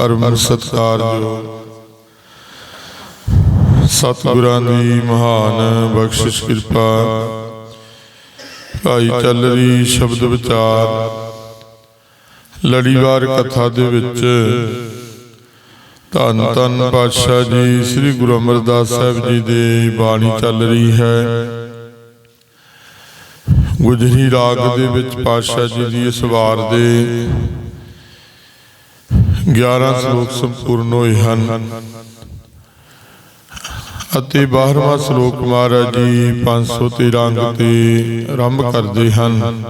ਪਰਮ ਸਤਿਕਾਰਯੋਗ ਸਤਿਗੁਰਾਂ ਦੀ ਮਹਾਨ ਬਖਸ਼ਿਸ਼ ਕਿਰਪਾ। ਭਾਈ ਚੱਲ ਰਹੀ ਸ਼ਬਦ ਵਿਚਾਰ। ਲੜੀਵਾਰ ਕਥਾ ਦੇ ਵਿੱਚ ਧੰਨ ਧੰਨ ਪਾਤਸ਼ਾਹ ਜੀ, ਸ੍ਰੀ ਗੁਰੂ ਅਮਰਦਾਸ ਸਾਹਿਬ ਜੀ ਦੀ ਬਾਣੀ ਚੱਲ ਰਹੀ ਹੈ। ਗੁਜਰੀ ਰਾਗ ਦੇ ਵਿੱਚ ਪਾਤਸ਼ਾਹ ਜੀ ਦੀ ਇਸ ਵਾਰ ਦੇ 11 ਸ਼ਲੋਕ ਸੰਪੂਰਨ ਹੋਏ ਹਨ। ਅਤੇ 12ਵਾਂ ਸ਼ਲੋਕ ਮਹਾਰਾਜ ਜੀ 513 ਅੰਗ ਤੇ ਆਰੰਭ ਕਰਦੇ ਹਨ।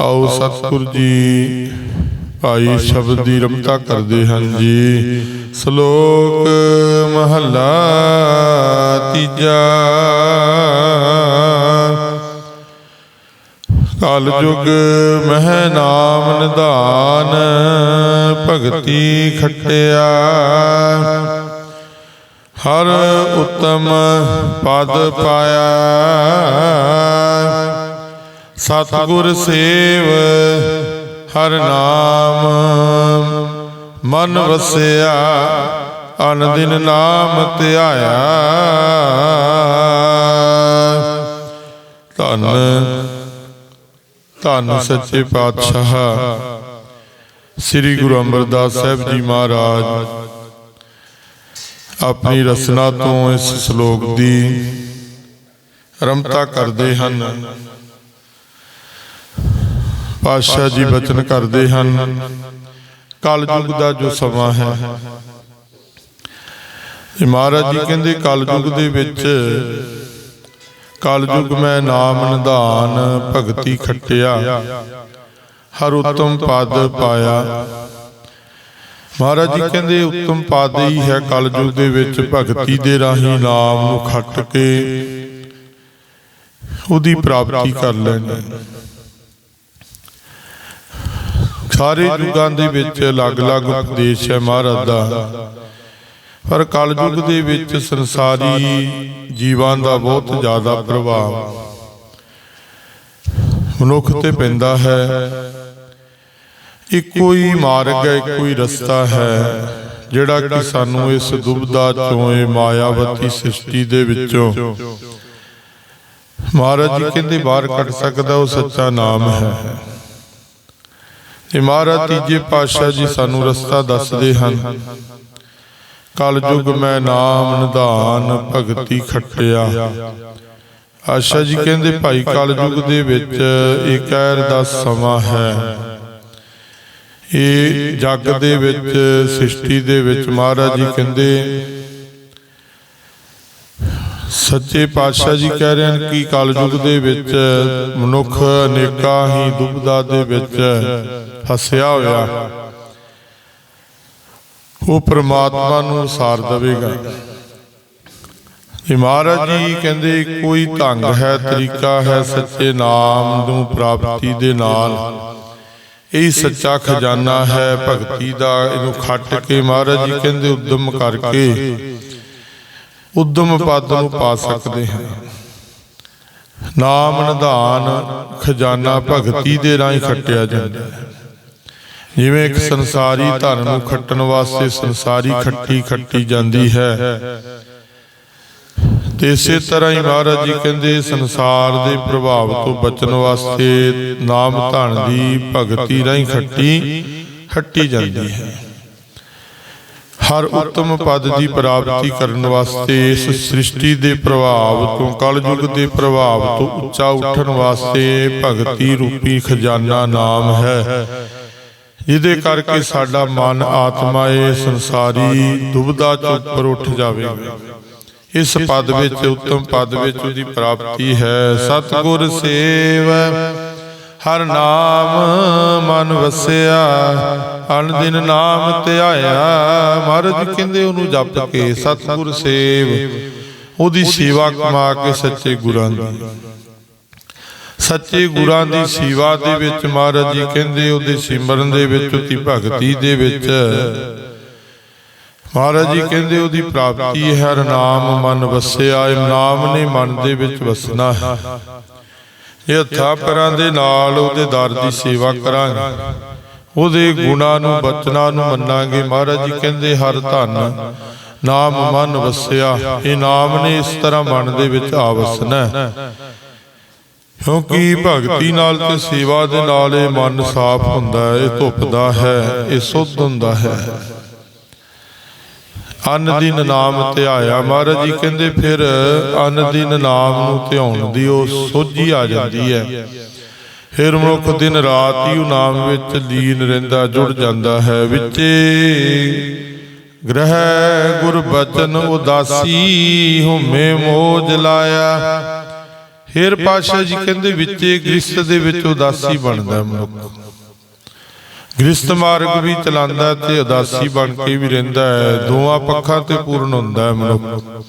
ਆਓ ਸਤਿਗੁਰ ਜੀ ਭਾਈ ਸ਼ਬਦ ਦੀ ਰਮਤਾ ਕਰਦੇ ਹਨ ਜੀ। ਸ਼ਲੋਕ ਮਹੱਲਾ ਤੀਜਾ। ਕਲ ਯੁਗ ਮਹਿ ਨਾਮ ਨਿਧਾਨ, ਭਗਤੀ ਖਟਿਆ। ਹਰ ਉਤਮ ਪਦ ਪਾਇਆ। ਸਤਿਗੁਰ ਸੇਵ ਹਰ ਨਾਮ, ਮਨ ਵਸਿਆ, ਅਨ ਦਿਨ ਨਾਮ ਧਿਆਇਆ। ਧੰਨ ਧੰਨ ਸੱਚੇ ਪਾਤਸ਼ਾਹ। ਸ੍ਰੀ ਗੁਰੂ ਅਮਰਦਾਸ ਸਾਹਿਬ ਜੀ ਮਹਾਰਾਜ। ਆਪਣੀ ਰਸਨਾ ਤੋਂ ਇਸ ਸ਼ਲੋਕ ਦੀ ਰਮਤਾ ਕਰਦੇ ਹਨ। ਪਾਤਸ਼ਾਹ ਜੀ ਬਚਨ ਕਰਦੇ ਹਨ। ਕਲ ਯੁਗ ਦਾ ਜੋ ਸਮਾਂ ਹੈ। ਇਹ ਮਹਾਰਾਜ ਜੀ ਕਹਿੰਦੇ ਕਲ ਯੁਗ ਦੇ ਵਿੱਚ ਕਲ ਮੈਂ ਨਾਮ ਨਿਧਾਨ, ਭਗਤੀ ਖਟਿਆ। ਹਰ ਉਤਮ ਪਦ ਪਾਇਆ। ਮਹਾਰਾਜ ਜੀ ਕਹਿੰਦੇ, ਉੱਤਮ ਪਦ ਹੀ ਹੈ ਕਲਯੁਗ ਦੇ ਵਿੱਚ, ਭਗਤੀ ਦੇ ਰਾਹੀਂ ਨਾਮ ਨੂੰ ਖੱਟ ਕੇ ਉਹਦੀ ਪ੍ਰਾਪਤੀ ਕਰ ਲੈਣੀ ਸਾਰੇ ਯੁਗਾਂ ਦੇ ਵਿੱਚ ਅਲੱਗ-ਅਲੱਗ ਉਪਦੇਸ਼ ਹੈ ਮਹਾਰਾਜ ਦਾ। ਪਰ ਕਲਯੁਗ ਦੇ ਵਿੱਚ ਸੰਸਾਰੀ ਜੀਵਾਂ ਦਾ ਬਹੁਤ ਜ਼ਿਆਦਾ ਪ੍ਰਭਾਵ ਮਨੁੱਖ ਤੇ ਪੈਂਦਾ ਹੈ। ਇੱਕੋ ਹੀ ਮਾਰਗ ਹੈ ਇੱਕੋ ਹੀ ਰਸਤਾ ਹੈ ਜਿਹੜਾ ਕਿ ਸਾਨੂੰ ਇਸ ਦੁਬਦਾ ਚੋਂ ਇਹ ਮਾਇਆਵਤੀ ਸ੍ਰਿਸ਼ਟੀ ਦੇ ਵਿੱਚੋਂ। ਮਹਾਰਾਜ ਜੀ ਕਹਿੰਦੇ ਬਾਹਰ ਕੱਢ ਸਕਦਾ ਉਹ ਸੱਚਾ ਨਾਮ ਹੈ। ਇਹ ਮਹਾਰਾਜ ਤੀਜੇ ਪਾਤਸ਼ਾਹ ਜੀ ਸਾਨੂੰ ਰਸਤਾ ਦੱਸਦੇ ਹਨ। ਕਲ ਯੁਗ ਮੈਂ ਨਾਮ ਨਿਧਾਨ ਭਗਤੀ ਖਟਿਆ। ਆਸ਼ਾ ਜੀ ਕਹਿੰਦੇ ਭਾਈ ਕਲ ਯੁਗ ਦੇ ਵਿੱਚ ਇਹ ਕਹਿਰ ਦਾ ਸਮਾਂ ਹੈ। ਇਹ ਜੱਗ ਦੇ ਵਿੱਚ ਸ੍ਰਿਸ਼ਟੀ ਦੇ ਵਿੱਚ ਮਹਾਰਾਜ ਜੀ ਕਹਿੰਦੇ ਸੱਚੇ ਪਾਤਸ਼ਾਹ ਜੀ ਕਹਿ ਰਹੇ ਹਨ ਕਿ ਕਲਯੁਗ ਦੇ ਵਿੱਚ ਮਨੁੱਖ ਅਨੇਕਾਂ ਹੀ ਦੁਬਦਾ ਦੇ ਵਿੱਚ ਫਸਿਆ ਹੋਇਆ। ਉਹ ਪ੍ਰਮਾਤਮਾ ਨੂੰ ਸਾਰ ਦੇਵੇਗਾ। ਮਹਾਰਾਜ ਜੀ ਕਹਿੰਦੇ, ਕੋਈ ਢੰਗ ਹੈ, ਤਰੀਕਾ ਹੈ, ਸੱਚੇ ਨਾਮ ਨੂੰ ਪ੍ਰਾਪਤੀ ਦੇ ਨਾਲ। ਇਹ ਸੱਚਾ ਖਜ਼ਾਨਾ ਹੈ, ਭਗਤੀ ਦਾ, ਇਹਨੂੰ ਖੱਟ ਕੇ ਮਹਾਰਾਜ ਜੀ ਕਹਿੰਦੇ, ਉਦਮ ਕਰਕੇ ਉਦਮ ਪਦ ਨੂੰ ਪਾ ਸਕਦੇ ਹਾਂ। ਨਾਮ ਨਿਧਾਨ ਖਜ਼ਾਨਾ ਭਗਤੀ ਦੇ ਰਾਹੀਂ ਖੱਟਿਆ ਜਾਂਦਾ ਹੈ। ਜਿਵੇਂ ਇੱਕ ਸੰਸਾਰੀ ਧਨ ਨੂੰ ਖੱਟਣ ਵਾਸਤੇ ਸੰਸਾਰੀ ਖੱਟੀ ਖੱਟੀ ਜਾਂਦੀ ਹੈ। ਤੇ ਇਸੇ ਤਰ੍ਹਾਂ ਹੀ ਮਹਾਰਾਜ ਜੀ ਕਹਿੰਦੇ, ਸੰਸਾਰ ਦੇ ਪ੍ਰਭਾਵ ਤੋਂ ਬਚਣ ਵਾਸਤੇ ਨਾਮ ਧਨ ਦੀ ਭਗਤੀ ਰਾਹੀਂ ਖੱਟੀ ਖੱਟੀ ਜਾਂਦੀ ਹੈ। ਹਰ ਉੱਤਮ ਪਦ ਦੀ ਪ੍ਰਾਪਤੀ ਕਰਨ ਵਾਸਤੇ ਇਸ ਸ੍ਰਿਸ਼ਟੀ ਦੇ ਪ੍ਰਭਾਵ ਤੋਂ, ਕਲਯੁਗ ਦੇ ਪ੍ਰਭਾਵ ਤੋਂ ਉੱਚਾ ਉੱਠਣ ਵਾਸਤੇ ਭਗਤੀ ਰੂਪੀ ਖਜ਼ਾਨਾ ਨਾਮ ਹੈ। ਜਿਹਦੇ ਕਰਕੇ ਸਾਡਾ ਮਨ ਆਤਮਾ ਇਹ ਸੰਸਾਰੀ ਦੁਬਦਾ ਚ ਉੱਠ ਜਾਵੇਗਾ ਇਸ ਪਦ ਵਿੱਚ, ਉੱਤਮ ਪਦ ਵਿੱਚ ਉਹਦੀ ਪ੍ਰਾਪਤੀ ਹੈ। ਸਤਗੁਰ ਸੇਵ, ਹਰ ਨਾਮ ਮਨ ਵਸਿਆ ਅਨ ਦਿਨ ਨਾਮ ਧਿਆਇਆ, ਮਹਾਰਾਜ ਕਹਿੰਦੇ ਉਹਨੂੰ ਜਪ ਕੇ ਸਤਿਗੁਰ ਸੇਵ। ਉਹਦੀ ਸੇਵਾ ਕਮਾ ਕੇ ਸੱਚੇ ਗੁਰਾਂ ਦੀ। ਸੱਚੇ ਗੁਰਾਂ ਦੀ ਸੇਵਾ ਦੇ ਵਿੱਚ ਮਹਾਰਾਜ ਜੀ ਕਹਿੰਦੇ, ਉਹਦੇ ਸਿਮਰਨ ਦੇ ਵਿੱਚ, ਉਹਦੀ ਭਗਤੀ ਦੇ ਵਿੱਚ। ਮਹਾਰਾਜ ਜੀ ਕਹਿੰਦੇ, ਉਹਦੀ ਪ੍ਰਾਪਤੀ ਹੈ ਨਾਮ ਮਨ ਵਸਿਆ ਨਾਮ ਨੇ ਮਨ ਦੇ ਵਿੱਚ ਵਸਣਾ ਹੈ। ਇਹ ਹੱਥਾਂ ਪੈਰਾਂ ਦੇ ਨਾਲ ਉਹਦੇ ਦਰ ਦੀ ਸੇਵਾ ਕਰਾਂਗੇ। ਉਹਦੇ ਗੁਣਾਂ ਨੂੰ, ਬਚਨਾ ਨੂੰ ਮੰਨਾਂਗੇ। ਮਹਾਰਾਜ ਜੀ ਕਹਿੰਦੇ, ਹਰ ਧਨ, ਨਾਮ ਮਨ ਵਸਿਆ ਇਹ ਨਾਮ ਨੇ ਇਸ ਤਰ੍ਹਾਂ ਮਨ ਦੇ ਵਿੱਚ ਆ ਵਸਣਾ ਕਿਉਂਕਿ ਭਗਤੀ ਨਾਲ ਤੇ ਸੇਵਾ ਦੇ ਨਾਲ ਇਹ ਮਨ ਸਾਫ਼ ਹੁੰਦਾ ਹੈ ਇਹ ਧੁੱਪਦਾ ਹੈ ਇਹ ਸੁੱਧ ਹੁੰਦਾ ਹੈ। ਅਨ ਦਿਨ ਨਾਮ ਧਿਆਇਆ ਮਹਾਰਾਜ ਜੀ ਕਹਿੰਦੇ ਫਿਰ ਅਨ ਦਿਨ ਨਾਮ ਨੂੰ ਧਿਆਉਣ ਦੀ ਉਹ ਸੋਝੀ ਆ ਜਾਂਦੀ ਹੈ। ਫਿਰ ਮਨੁੱਖ ਦਿਨ ਰਾਤ ਹੀ ਉਹ ਨਾਮ ਵਿੱਚ ਲੀਨ ਰਹਿੰਦਾ ਜੁੜ ਜਾਂਦਾ ਹੈ ਵਿੱਚੇ। ਗ੍ਰਹਿ ਗੁਰ ਬਚਨ ਉਦਾਸੀ ਹੁਮੇ ਮੋਜ ਲਾਇਆ ਫਿਰ ਪਾਸ਼ਾ ਜੀ ਕਹਿੰਦੇ ਵਿੱਚੇ ਗ੍ਰਸਤ ਦੇ ਵਿੱਚ ਉਦਾਸੀ ਬਣਦਾ ਮਨੁੱਖ। ਗ੍ਰਸਤ ਮਾਰਗ ਵੀ ਚਲਾਉਂਦਾ ਤੇ ਉਦਾਸੀ ਬਣ ਕੇ ਵੀ ਰਹਿੰਦਾ ਹੈ। ਦੋਹਾਂ ਪੱਖਾਂ ਤੇ ਪੂਰਨ ਹੁੰਦਾ ਹੈ ਮਨੁੱਖ।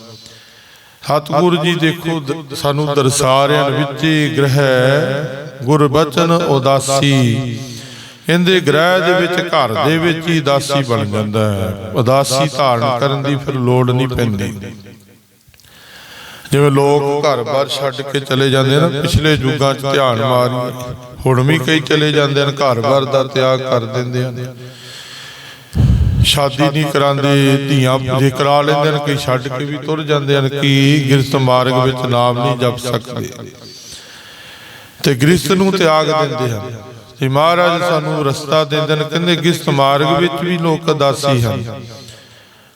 ਸਤਿਗੁਰੂ ਜੀ ਦੇਖੋ ਸਾਨੂੰ ਦਰਸਾ ਰਹੇ ਹਨ ਗ੍ਰਹਿ ਗੁਰਬਚਨ ਉਦਾਸੀ। ਇਹਦੇ ਗ੍ਰਹਿ ਦੇ ਵਿੱਚ ਘਰ ਦੇ ਵਿੱਚ ਹੀ ਉਦਾਸੀ ਬਣ ਜਾਂਦਾ ਹੈ। ਉਦਾਸੀ ਧਾਰਨ ਕਰਨ ਦੀ ਫਿਰ ਲੋੜ ਨਹੀਂ ਪੈਂਦੀ। ਜਿਵੇਂ ਲੋਕ ਘਰ-ਬਾਰ ਛੱਡ ਕੇ ਚਲੇ ਜਾਂਦੇ ਨੇ, ਪਿਛਲੇ ਯੁੱਗਾਂ 'ਚ ਧਿਆਨ ਮਾਰੀ। ਹੁਣ ਵੀ ਕਈ ਚਲੇ ਜਾਂਦੇ ਹਨ ਘਰ-ਬਾਰ ਦਾ ਤਿਆਗ ਕਰ ਦਿੰਦੇ ਹਨ। ਸ਼ਾਦੀ ਨਹੀਂ ਕਰਾਉਂਦੇ ਧੀਆਂ ਜੇ ਕਰਾ ਲੈਂਦੇ ਨੇ ਕਈ ਛੱਡ ਕੇ ਵੀ ਤੁਰ ਜਾਂਦੇ ਹਨ, ਕਿ ਗ੍ਰਸਤ ਮਾਰਗ ਵਿੱਚ ਨਾਮ ਨਹੀਂ ਜਪ ਸਕਦੇ। ਤੇ ਗ੍ਰਸਤ ਨੂੰ ਤਿਆਗ ਦਿੰਦੇ ਹਨ। ਤੇ ਮਹਾਰਾਜ ਸਾਨੂੰ ਰਸਤਾ ਦਿੰਦੇ ਨੇ ਕਹਿੰਦੇ ਗ੍ਰਸਤ ਮਾਰਗ ਵਿੱਚ ਵੀ ਲੋਕ ਦਾਸੀ ਹਨ।